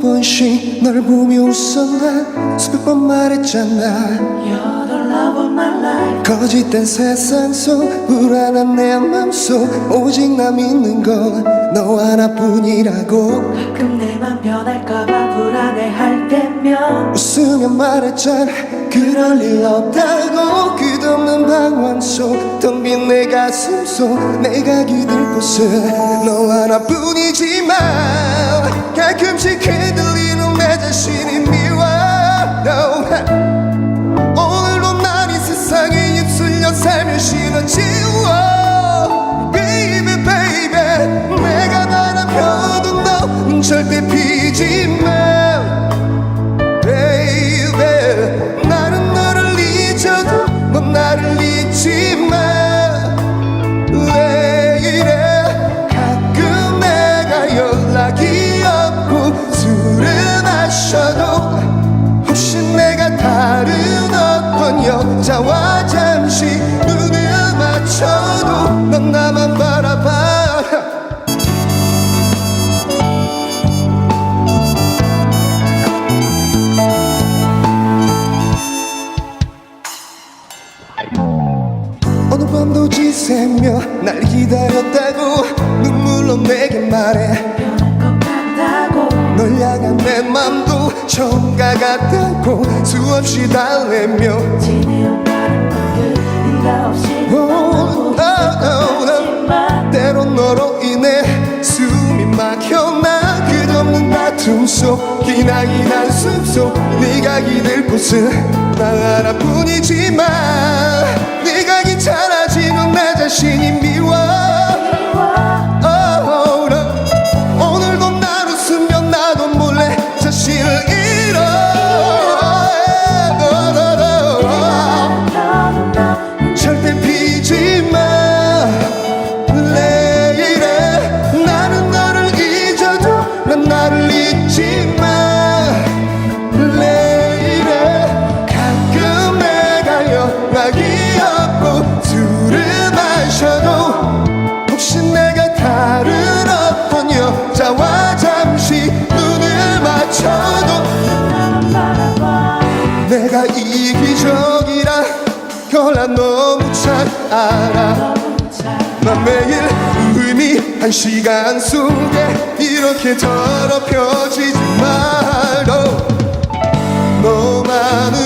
번씩 널 보며 웃었나? 수백 번 말했잖아. You're the love of my life. 거짓된 세상 속 불안한 내 맘속 오직 나 믿는 건 너 하나뿐이라고. 가끔 내맘 변할까봐 불안해할 때면 웃으며 말했잖아. 그럴 일 없다고. 끝없는 방황 속 텅 빈 내 가슴 속 내가 기댈 곳은 너 하나뿐이지만 넌 절대 피지 밤도 지새며 날 기다렸다고 눈물로 내게 말해. 널 향한 내 맘도 처음과 같다고 수없이 달래며. Oh, no. 하지만 때론 너로 인해 숨이 막혀 나 끝없는 다툼 속 기나긴 한숨 속 네가 기댈 곳은 나 하나뿐이지만 내가 이기적이라 걸난 너무 잘 알아. 난 매일 의미한 시간 속에 이렇게 더럽혀지지 말어 너만을